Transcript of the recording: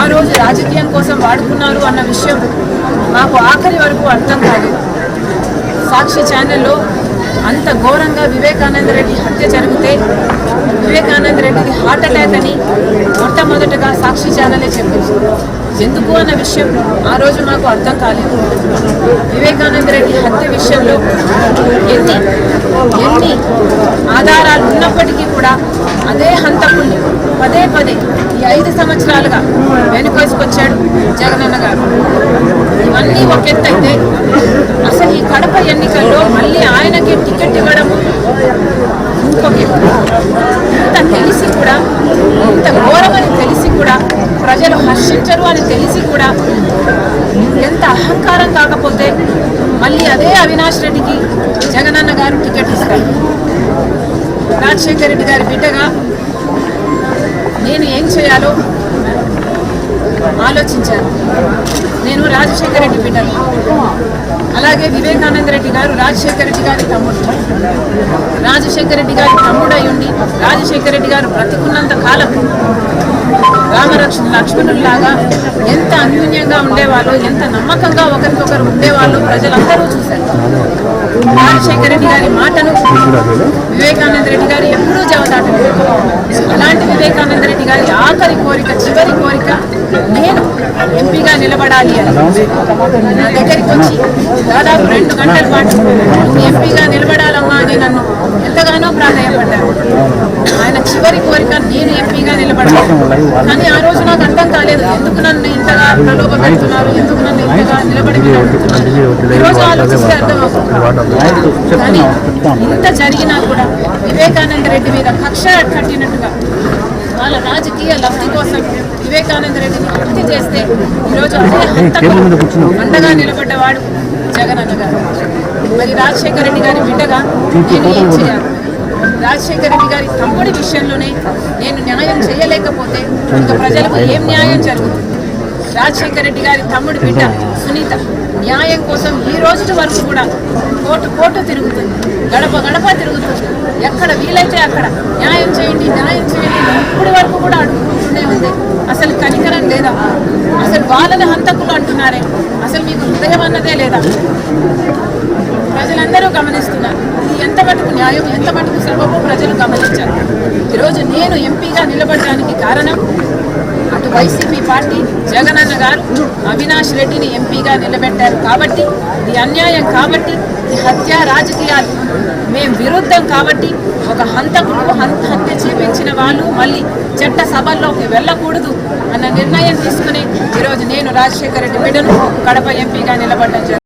ఆ రోజు రాజకీయం కోసం వాడుకున్నారు అన్న విషయం మాకు ఆఖరి వరకు అర్థం కాలేదు సాక్షి ఛానల్లో అంత ఘోరంగా వివేకానంద రెడ్డి హత్య జరిగితే వివేకానంద రెడ్డికి హార్ట్ అటాక్ అని మొట్టమొదటగా సాక్షి ఛానలే చెప్పింది ఎందుకు అన్న విషయం ఆ రోజు మాకు అర్థం కాలేదు. వివేకానంద రెడ్డి హత్య విషయంలో ఎన్ని ఎన్ని ఆధారాలు ఉన్నప్పటికీ కూడా అదే హంతకుల్ని పదే పదే ఐదు సంవత్సరాలుగా వెనుకేసుకొచ్చాడు జగనన్న గారు ఇవన్నీ ఒక ఎత్తు అయితే అసలు ఈ కడప ఎన్నికల్లో మళ్ళీ ఆయనకి టికెట్ ఇవ్వడము ఇంకొక ఎత్తు. ఇంత తెలిసి కూడా ఇంత ఘోరమని తెలిసి కూడా ప్రజలు హర్షించరు అని తెలిసి కూడా ఎంత అహంకారం కాకపోతే మళ్ళీ అదే అవినాష్ రెడ్డికి జగనన్న గారు టికెట్ ఇస్తారు రాజశేఖర రెడ్డి గారి బిడ్డగా చేయాలో ఆలోచించాను నేను రాజశేఖర రెడ్డి బిడ్డను. అలాగే వివేకానంద రెడ్డి గారు రాజశేఖర రెడ్డి గారి తమ్ముడు. రాజశేఖర రెడ్డి గారి తమ్ముడు ఉండి రాజశేఖర రెడ్డి గారు బ్రతికున్నంత కాలం రామరక్షణ లక్ష్మణుల్లాగా ఎంత అన్యూన్యంగా ఉండేవాళ్ళు ఎంత నమ్మకంగా ఒకరికొకరు ఉండేవాళ్ళు ప్రజలందరూ చూశారు. రాజశేఖర రెడ్డి గారి మాటను వివేకానంద రెడ్డి గారు ఎప్పుడూ జవదాటలేదు అలాంటి వివేకానంద రెడ్డి గారి ఆఖరి కోరిక చివరి కోరిక నేను ఎంపీగా నిలబడాలి అని. నా దగ్గరికి వచ్చి దాదాపు రెండు గంటల పాటు ఎంపీగా నిలబడాలమ్మా అని నన్ను ఎంతగానో ప్రాధాయపడ్డారు. ఆయన చివరి కోరిక నేను ఎంపీగా నిలబడాలి. కానీ ఆ రోజు నాకు అర్థం కాలేదు. ఎందుకు నన్ను ఇంతగా ప్రలోభ పెడుతున్నారు? ఎందుకు నన్ను ఇంతగా నిలబడి ఈరోజు ఆలోచిస్తే అర్థం కానీ ఇంత జరిగినా కూడా వివేకానంద రెడ్డి మీద కక్ష కట్టినట్టుగా వాళ్ళ రాజకీయ లబ్ధి కోసం వివేకానంద రెడ్డిని హత్య చేస్తే ఈరోజు అండగా నిలబడ్డవాడు జగనన్న గారు. మరి రాజశేఖర రెడ్డి గారి బిడ్డగా నేను ఏం చేయాలి? రాజశేఖర రెడ్డి గారి తమ్ముడి విషయంలోనే నేను న్యాయం చేయలేకపోతే ఇంకా ప్రజలకు ఏం న్యాయం జరుగుతుంది? రాజశేఖర రెడ్డి గారి తమ్ముడు బిడ్డ సునీత. న్యాయం కోసం ఈ రోజు వరకు కూడా కోటు కోటు తిరుగుతుంది. గడప గడప తిరుగుతుంది. ఎక్కడ వీలైతే అక్కడ న్యాయం చేయండి న్యాయం చేయండి ఇప్పుడు వరకు కూడా అడుగుతూనే ఉంది. అసలు కనికరం లేదా? అసలు వాళ్ళని హంతకులు అంటున్నారే? అసలు మీకు హృదయం అన్నదే లేదా? ప్రజలందరూ గమనిస్తున్నారు. ఇది ఎంత మటుకు న్యాయం ఎంత మటుకు సులభమో ప్రజలు గమనించారు? ఈరోజు నేను ఎంపీగా నిలబడడానికి కారణం అటు వైసీపీ పార్టీ జగనన్న గారు అవినాష్ రెడ్డిని ఎంపీగా నిలబెట్టారు కాబట్టి ఇది అన్యాయం కాబట్టి ఇది హత్య రాజకీయాలు మేం విరుద్ధం కాబట్టి ఒక హంతకుడు హంత హత్య చేపించిన వాళ్ళు మళ్ళీ చట్ట సభల్లోకి వెళ్ళకూడదు అన్న నిర్ణయం తీసుకుని ఈరోజు నేను రాజశేఖర రెడ్డి బిడ్డను కడప ఎంపీగా నిలబడ్డం జరిగింది.